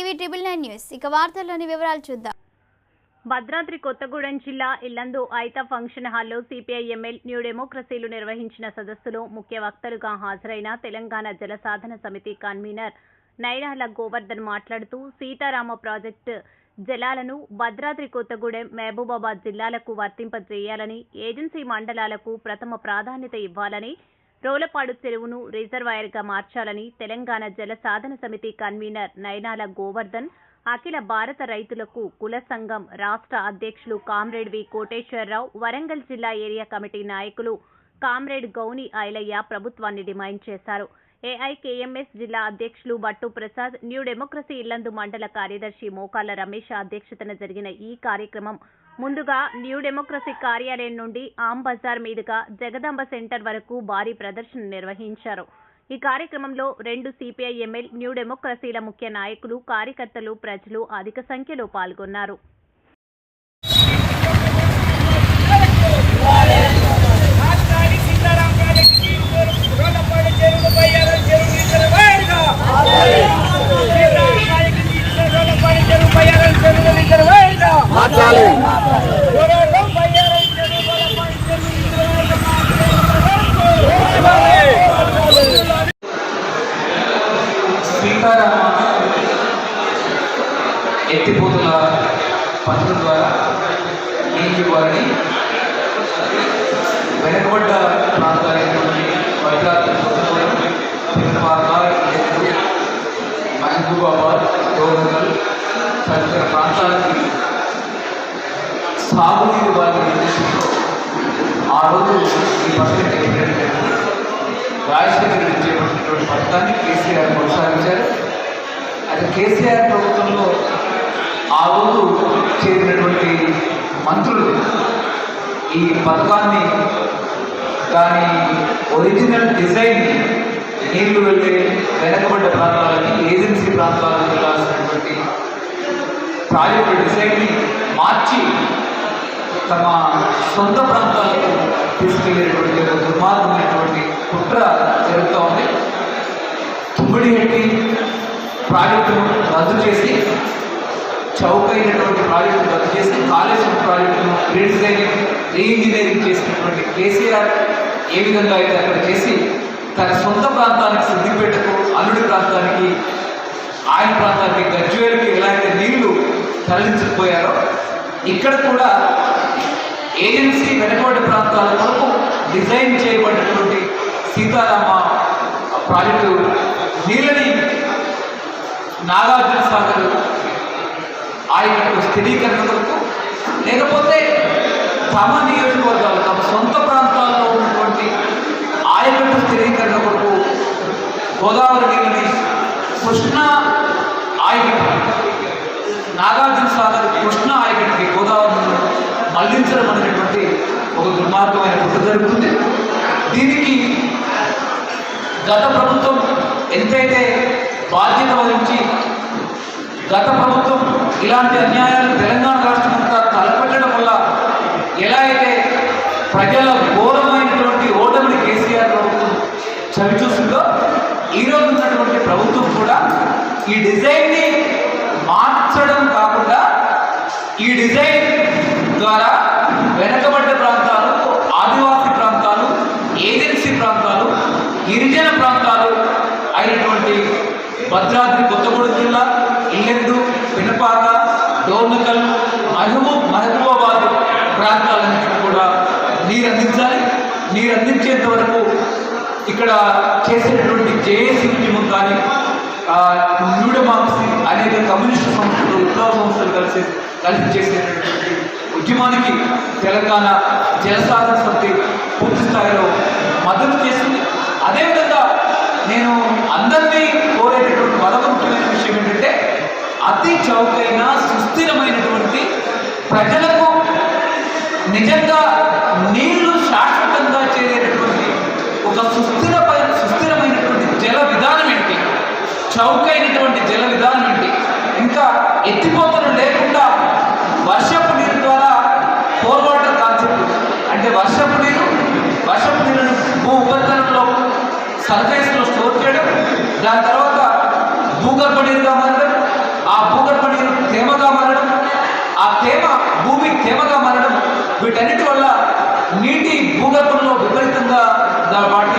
TV triple nine news. ఇక వార్తల్లోని వివరాలు చూద్దాం. భద్రాద్రి కొత్తగూడెం జిల్లా ఇల్లందు ఐతా ఫంక్షన్ హాల్లో సిపిఐ ఎంఎల్ న్యూ డెమోక్రసీలు నిర్వహించిన సదస్సులో ముఖ్య వక్తలుగా హాజరైన తెలంగాణ జల సాధన సమితి కన్వీనర్ నైనాల గోవర్ధన్ మాట్లాడుతూ సీతారామ ప్రాజెక్టు జలాలను భద్రాద్రి కొత్తగూడెం మహబూబాబాద్ జిల్లాలకు వర్తింపజేయాలని ఏజెన్సీ మండలాలకు ప్రథమ ప్రాధాన్యత ఇవ్వాలని రోలపాడు చెరువును రిజర్వాయర్గా మార్చాలని తెలంగాణ జల సాధన సమితి కన్వీనర్ నయనాల గోవర్ధన్ అఖిల భారత రైతులకు కుల సంఘం రాష్ట్ర అధ్యక్షులు కామ్రేడ్ వి కోటేశ్వరరావు వరంగల్ జిల్లా ఏరియా కమిటీ నాయకులు కామ్రేడ్ గౌని ఐలయ్య ప్రభుత్వాన్ని డిమాండ్ చేశారు. ఏఐకేఎంఎస్ జిల్లా అధ్యక్షులు బట్టు ప్రసాద్ న్యూ డెమోక్రసీ ఇల్లందు మండల కార్యదర్శి మోకాల రమేష్ అధ్యక్షతన జరిగిన ఈ కార్యక్రమం ముందుగా న్యూ డెమోక్రసీ కార్యాలయం నుండి ఆమ్ బజార్ మీదుగా జగదాంబ సెంటర్ వరకు భారీ ప్రదర్శన నిర్వహించారు. ఈ కార్యక్రమంలో రెండు సిపిఐ ఎంఎల్ న్యూ డెమోక్రసీల ముఖ్య నాయకులు కార్యకర్తలు ప్రజలు అధిక సంఖ్యలో పాల్గొన్నారు. మాట్లాడి చెరువులు మార్చాలి రోడ్లు ఎత్తిపోతుల పనుల ద్వారా నీటి వారిని వెనుకబడ్డ ఆ రోజు ఈ బడ్జెట్ ఏంటంటే రాజశేఖర రెడ్డి చేపట్టినటువంటి పథకాన్ని కేసీఆర్ కొనసాగించారు. అది కేసీఆర్ ప్రభుత్వంలో ఆ రోజు చేరినటువంటి మంత్రులు ఈ పథకాన్ని దాని ఒరిజినల్ డిజైన్ నీళ్ళు వెళ్ళే వెనకబడ్డ ప్రాంతాలకి ఏజెన్సీ ప్రాంతాలకు వెళ్ళాల్సినటువంటి ప్రాజెక్టు డిజైన్ని మార్చి తమ సొంత ప్రాంతాలకు తీసుకెళ్ళేటువంటి దుర్మార్గమైనటువంటి కుట్ర జరుగుతూ ఉంది. తుమ్మిడిహెట్టి ప్రాజెక్టును రద్దు చేసి చౌకైనటువంటి ప్రాజెక్టును రద్దు చేసి కాళేశ్వరం ప్రాజెక్టును రీడిజైనింగ్ రీఇంజనీరింగ్ చేసినటువంటి కేసీఆర్ ఏ విధంగా అయితే అక్కడ చేసి తన సొంత ప్రాంతానికి సిద్దిపేటకు అల్లుడి ప్రాంతానికి ఆయన ప్రాంతానికి గజ్వేలకి ఎలాంటి నీళ్ళు తరలించకపోయారో ఇక్కడ కూడా ఏజెన్సీ వెనుకబడ్డ ప్రాంతాల కొరకు డిజైన్ చేయబడినటువంటి సీతారామ ప్రాజెక్టు నీళ్ళని నాగార్జున సాగర్ ఆయకట్టు స్థిరీకరణ కొరకు లేకపోతే తమ నియోజకవర్గాలు తమ సొంత ప్రాంతాల్లో ఉన్నటువంటి ఆయకట్టు స్థిరీకరణ కొరకు గోదావరి నీళ్ళని కృష్ణా ఆయకట్టు నాగార్జున ఒక దుర్మార్గమైన కుట్ర జరుగుతుంది. దీనికి గత ప్రభుత్వం ఎంతైతే బాధ్యత వహించి గత ప్రభుత్వం ఇలాంటి అన్యాయాలు తెలంగాణ రాష్ట్రం అంతా తలపెట్టడం వల్ల ఎలా అయితే ప్రజల ఘోరమైనటువంటి ఓటమిని కేసీఆర్ ప్రభుత్వం చవిచూసిందో ఈరోజు ఉన్నటువంటి ప్రభుత్వం కూడా ఈ డిజైన్ని మార్చడం కాకుండా ఈ డిజైన్ ద్వారా వెనకబడి ప్రాంతాలు ఆదివాసీ ప్రాంతాలు ఏజెన్సీ ప్రాంతాలు గిరిజన ప్రాంతాలు అయినటువంటి భద్రాద్రి కొత్తగూడెం జిల్లా ఇల్లెందు పినపాక డోర్నకల్ మహబూబ్ మహబూబాబాద్ ప్రాంతాలన్నింటినీ కూడా నీరు అందించాలి. నీరు అందించేంత వరకు ఇక్కడ చేసినటువంటి జేఏసీ ఉద్యమం కానీ న్యూడమాక్సీ అనేక కమ్యూనిస్ట్ సంస్థలు విప్లవ సంస్థలు కలిసి కలిసి చేసేటటువంటి ఉద్యమానికి తెలంగాణ జలసాధన సమితి పూర్తి స్థాయిలో మద్దతు చేసింది. అదేవిధంగా నేను అందరినీ కోరేటటువంటి బలవంతమైన విషయం ఏంటంటే అతి చౌకైన సుస్థిరమైనటువంటి ప్రజలకు నిజంగా నీళ్ళు శాశ్వతంగా చేరేటటువంటి ఒక సుస్థిర సుస్థిరమైనటువంటి జల విధానం ఏంటి? చౌకైనటువంటి జల విధానం ఏంటి? ఇంకా ఎత్తిపోతలు లేకుండా వర్షం సర్ఫేస్లో స్టోర్ చేయడం దాని తర్వాత భూగర్భ నీరుగా మారడం ఆ భూగర్భ నీరు తేమగా మారడం ఆ తేమ భూమి తేమగా మారడం వీటన్నిటి వల్ల నీటి భూగర్భంలో విపరీతంగా దా- వాటి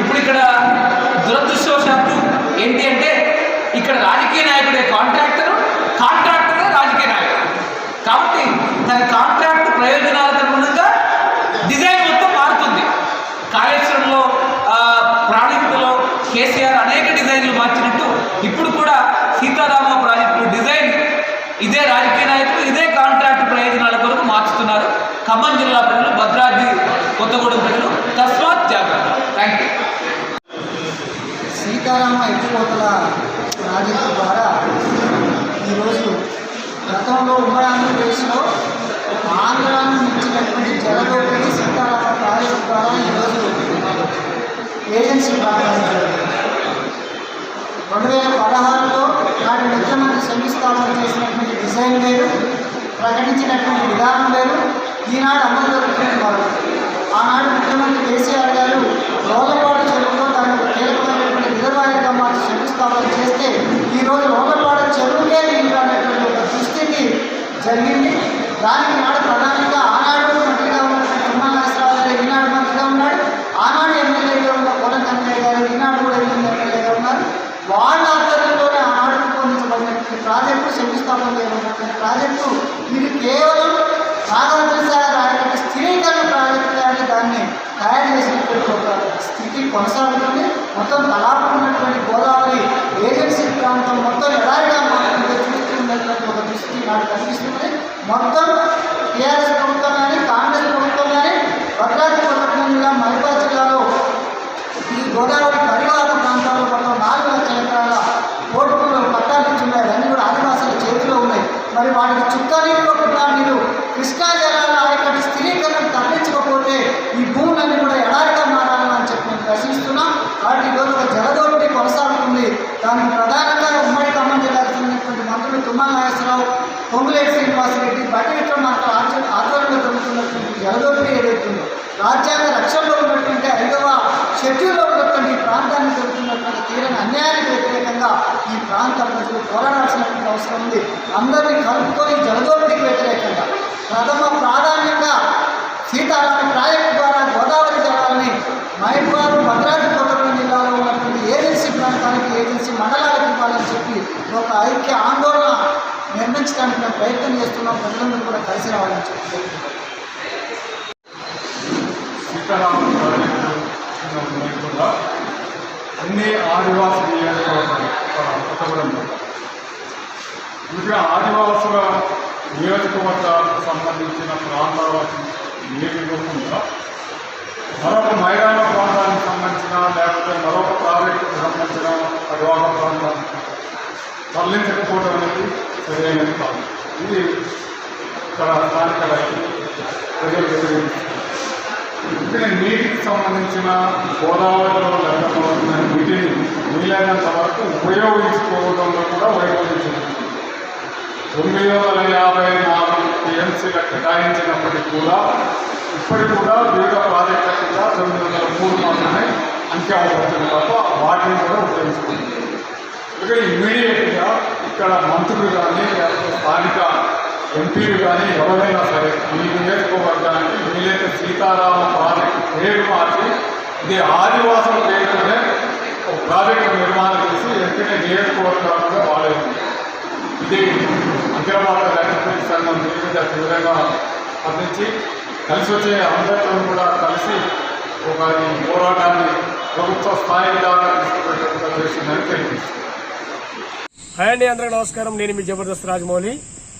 ఇప్పుడు ఇక్కడ దురదృష్టవశాత్తు ఏంటి అంటే ఇక్కడ రాజకీయ నాయకుడే కాంట్రాక్టర్ కాంట్రాక్టరే రాజకీయ నాయకుడు. కాబట్టి తన కాంట్రాక్ట్ ప్రయోజనాలకు అనుగుణంగా డిజైన్ మొత్తం మారుతుంది. కాళేశ్వరంలో ఆ, కేసీఆర్ అనేక డిజైన్లు మార్చినట్టు ఇప్పుడు కూడా సీతారామ ప్రాజెక్టు డిజైన్ ఇదే రాజకీయ నాయకులు ఇదే కాంట్రాక్ట్ ప్రయోజనాల కొరకు మార్చుతున్నారు. ఖమ్మం జిల్లా ప్రజలు భద్రాద్రి కొత్తగూడెం ప్రజలు. సీతారామ ఎత్తిపోతల ప్రాజెక్టు ద్వారా ఈరోజు గతంలో ఉమ్మడి ఆంధ్రప్రదేశ్లో ఆంధ్రాను మించినటువంటి జలదోపిడి సీతారామ ప్రాజెక్టు ద్వారా ఈరోజు ఏజెన్సీ ప్రారంభించారు రెండు వేల పదహారులో నాటి ముఖ్యమంత్రి శంకుస్థాపన చేసినటువంటి డిజైన్ వేరు ప్రకటించినటువంటి విధానం వేరు ఈనాడు అమలు జరుగుతుంది ఆనాడు ముఖ్యమంత్రి కేసీఆర్ గారు రోలపాడు చెరువులో దాని ఒక కీలకమైనటువంటి రిజర్వాయర్గా మార్చి శంకుస్థాపన చేస్తే ఈరోజు రోలపాడు చెరువుకే నీళ్ళు అనేటువంటి ఒక దుస్థితి జరిగింది దానికి నాడు ప్రధానంగా ఆనాడు మంత్రిగా ఉన్నటువంటి తుమ్మల నాగేశ్వరరావు గారు ఈనాడు మంత్రిగా ఉన్నాడు. ఆనాడు ఎమ్మెల్యేగా ఉన్న కోలం కన్నయ్య గారు ఈనాడు కూడా ఎమ్మెల్యేగా ఉన్నారు. వాళ్ళ ఆధ్వర్యంలోనే ఆనాడు రూపొందించబడినటువంటి ప్రాజెక్టు శంకుస్థాపన చేయబడినటువంటి ప్రాజెక్టు. ఇది కేవలం నాగార్జున రాయటువంటి స్థిరీకరణ ప్రాజెక్టు దాన్ని తయారు చేసినటువంటి ఒక స్థితి కొనసాగుతుంది. మొత్తం కళాపడినటువంటి గోదావరి ఏజెన్సీ ప్రాంతం మొత్తం ఎడారిగా మారుతుందో చూస్తున్నటువంటి ఒక దృష్టి నాకు కనిపిస్తుంది. మొత్తం టీఆర్ఎస్ ప్రభుత్వం కానీ కాంగ్రెస్ ప్రభుత్వం కానీ భద్రాద్రి కొత్తగూడెం జిల్లా మహిళా జిల్లాలో ఈ గోదావరి పరివాహక ప్రాంతాల్లో మొత్తం నాలుగు లక్షల ఎకరాల కోర్టులో పట్టాలు ఇచ్చున్నాయి అన్నీ కూడా ఆదివాసుల చేతిలో ఉన్నాయి మరి వాటికి చుక్క నీళ్ళు కూడా మీరు కృష్ణా జలాల ఆయకట్టు స్థిరీకరణ తప్పించకపోతే ఈ భూములన్నీ కూడా ఎడారిగా మారాలని అని చెప్పి నేను ప్రశ్నిస్తున్నాం కాబట్టి ఈరోజు ఒక జలదోపిడి కొనసాగుతుంది దానికి ప్రధానంగా ఉమ్మడి ఖమ్మం జిల్లాకు చెందినటువంటి మంత్రులు తుమ్మల నాగేశ్వరరావు పొంగులేటి శ్రీనివాసరెడ్డి బట్టి విక్రమార్క ఆధ్వర్య- ఆధ్వర్యంలో జరుగుతున్నటువంటి జలదోపిడి ఏదైతుందో రాజ్యాంగ రక్షణలో ఉన్నటువంటి ఐదవ షెడ్యూల్లో ఉన్నటువంటి ఈ ప్రాంతాన్ని జరుగుతున్నటువంటి తీరని అన్యాయానికి వ్యతిరేకంగా ఈ ప్రాంత ప్రజలు పోరాడాల్సినటువంటి అవసరం ఉంది. అందరినీ కలుపుకొని జలదోపిడికి వ్యతిరేకంగా ప్రథమ ప్రాధాన్యంగా సీతారామ ప్రాజెక్టు ద్వారా గోదావరి జలాలని మహిళలు భద్రాద్రి కొత్తగూడెం జిల్లాలో ఉన్నటువంటి ఏజెన్సీ ప్రాంతానికి ఏజెన్సీ మండలాలకు ఇవ్వాలని చెప్పి ఒక ఐక్య ఆందోళన నిర్మించడానికి మేము ప్రయత్నం చేస్తున్నాం. ప్రజలందరూ కూడా కలిసి రావాలని చెప్పి సీతారామ ప్రాజెక్టు అన్ని ఆదివాసీ నియోజకవర్గాలు. కొత్తగూడెంలో ఇంకా ఆదివాసుల నియోజకవర్గాలకు సంబంధించిన ప్రాంతాల ఏమి మరొక మైదాన ప్రాంతానికి సంబంధించిన లేకపోతే మరొక ప్రాజెక్టుకు సంబంధించిన పరివాహక ప్రాంతానికి తరలించకపోవడం అనేది సరైనది కాదు ఇది ఇక్కడ స్థానిక రైతులు ప్రజలు వ్యతిరేకిస్తారు ఇక్కడ నీటికి సంబంధించిన గోదావరిలో లభ్యమవుతున్న నీటిని వీలైనంత వరకు ఉపయోగించుకోవడంలో కూడా వైఫల్యం తొమ్మిది వందల యాభై నాలుగు టీఎంసీల కేటాయించినప్పటికీ కూడా ఇప్పటికి కూడా వివిధ ప్రాజెక్టుల కింద తొమ్మిది వందల మూడు మాత్రమే అంకె అవుతుంది తప్ప వాటిని కూడా ఉపయోగించుకుంటుంది ఇక ఇమీడియట్గా ఇక్కడ మంత్రులు కానీ లేకపోతే ఎంపీలు కానీ ఎవరైనా సరే ఈ నియోజకవర్గానికి వీలైతే సీతారామ ప్రాజెక్టు పేరు మార్చి ఇది ఆదివాసుల పేరుతోనే ఒక ప్రాజెక్టు నిర్మాణం చేసి వెంటనే నియోజకవర్గంగా వాడేది. ఇది హైదరాబాద్ భారత రైతు సంఘం దీని మీద తీవ్రంగా స్పందించి కలిసి వచ్చే అందరితో కూడా కలిసి ఒక ఈ పోరాటాన్ని ప్రభుత్వ స్థాయి దాకా తీసుకుపోయేట్టుగా చేసిందని తెలియజేస్తుంది. హాయ్ అండి అందరికీ నమస్కారం. నేను మీ జబర్దస్త్ రాజమౌళి.